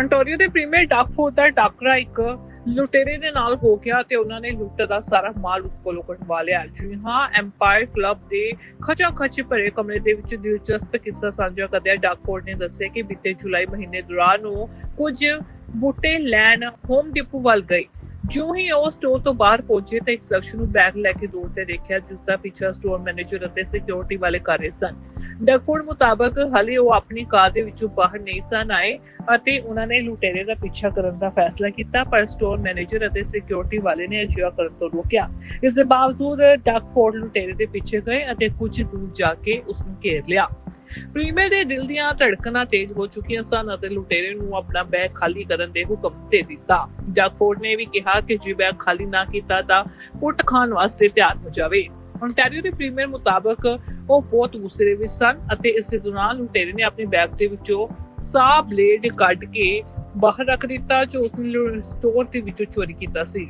ਅੰਟੋਰੀਓ ਦੇ ਪ੍ਰੀਮੀਅਰ ਡਾਕਫੋਰਡ ਦਾ ਟਾਕਰਾ ਇੱਕ ਲੁਟੇਰੇ ਦੇ ਨਾਲ ਹੋ ਗਿਆ ਤੇ ਉਹਨਾਂ ਨੇ ਲੁੱਟ ਦਾ ਸਾਰਾ ਮਾਲ ਉਸ ਕੋਲੋਂ ਕਢਵਾ ਲਿਆ। ਜੀ ਹਾਂ ਐਮਪਾਇਰ ਕਲੱਬ ਦੇ ਖਚਾ ਖਚ ਭਰੇ ਕਮਰੇ ਦੇ ਵਿੱਚ ਦਿਲਚਸਪ ਕਿੱਸਾ ਸਾਂਝਾ ਕਰਦਿਆਂ ਡਾਕਫੋਰਡ ਨੇ ਦੱਸਿਆ ਕਿ ਬੀਤੇ ਜੁਲਾਈ ਮਹੀਨੇ ਦੌਰਾਨ ਉਹ ਕੁਝ ਬੂਟੇ ਲੈਣ ਹੋਮ ਡਿਪੂ ਵੱਲ ਗਏ। ਜਿਉਂ ਹੀ ਉਹ ਸਟੋਰ ਤੋਂ ਬਾਹਰ ਪਹੁੰਚੇ ਤਾਂ ਇੱਕ ਸ਼ਖਸ ਨੂੰ ਬੈਗ ਲੈ ਕੇ ਦੌੜਦੇ ਦੇਖਿਆ ਜਿਸ ਦਾ ਪਿੱਛਾ ਸਟੋਰ ਮੈਨੇਜਰ ਅਤੇ ਸਿਕਿਉਰਿਟੀ ਵਾਲੇ ਕਰ ਰਹੇ ਸਨ। ਡੈਕਫੋਰਡ ਮੁਤਾਬਕ ਹਾਲੇ ਉਹ ਆਪਣੀ ਕਾਰ ਦੇ ਵਿੱਚੋਂ ਬਾਹਰ ਨਹੀਂ ਸਨ ਆਏ ਅਤੇ ਉਹਨਾਂ ਨੇ ਲੁਟੇਰੇ ਦਾ ਪਿੱਛਾ ਕਰਨ ਦਾ ਫੈਸਲਾ ਕੀਤਾ, ਪਰ ਸਟੋਰ ਮੈਨੇਜਰ ਅਤੇ ਸਿਕਿਉਰਿਟੀ ਵਾਲੇ ਨੇ ਅਜਿਹਾ ਕਰਨ ਤੋਂ ਰੋਕਿਆ। ਇਸ ਦੇ ਬਾਵਜੂਦ ਡੈਕਫੋਰਡ ਲੁਟੇਰੇ ਦੇ ਪਿੱਛੇ ਗਏ ਅਤੇ ਕੁਝ ਦੂਰ ਜਾ ਕੇ ਉਸ ਨੂੰ ਘੇਰ ਲਿਆ। ਪ੍ਰੀਮੀਅਰ ਦੇ ਦਿਲ ਦੀਆਂ ਧੜਕਣਾਂ ਤੇਜ਼ ਹੋ ਚੁੱਕੀਆਂ ਸਨ ਅਤੇ ਲੁਟੇਰੇ ਨੂੰ ਆਪਣਾ ਬੈਗ ਖਾਲੀ ਕਰਨ ਦੇ ਹੁਕਮ ਦੇ ਦਿੱਤਾ। ਡੈਕਫੋਰਡ ਨੇ ਵੀ ਕਿਹਾ ਕਿ ਜੇ ਬੈਗ ਖਾਲੀ ਨਾ ਕੀਤਾ ਤਾਂ ਕੁੱਟ ਖਾਣ ਵਾਸਤੇ ਤਿਆਰ ਹੋ ਜਾਵੇ। Ontario ਦੇ ਪ੍ਰੀਮੀਅਰ ਮੁਤਾਬਕ ਉਹ ਬਹੁਤ ਗੁੱਸੇ ਵਿੱਚ ਸਨ ਅਤੇ ਇਸ ਦੇ ਦੌਰਾਨ ਲੁਟੇਰੇ ਨੇ ਆਪਣੀ ਬੈਗ ਦੇ ਵਿੱਚੋਂ ਸਾਹ ਬਲੇਡ ਕੱਢ ਕੇ ਬਾਹਰ ਰੱਖ ਦਿੱਤਾ ਜੋ ਉਸ ਨੇ ਸਟੋਰ ਦੇ ਵਿੱਚੋਂ ਚੋਰੀ ਕੀਤਾ ਸੀ।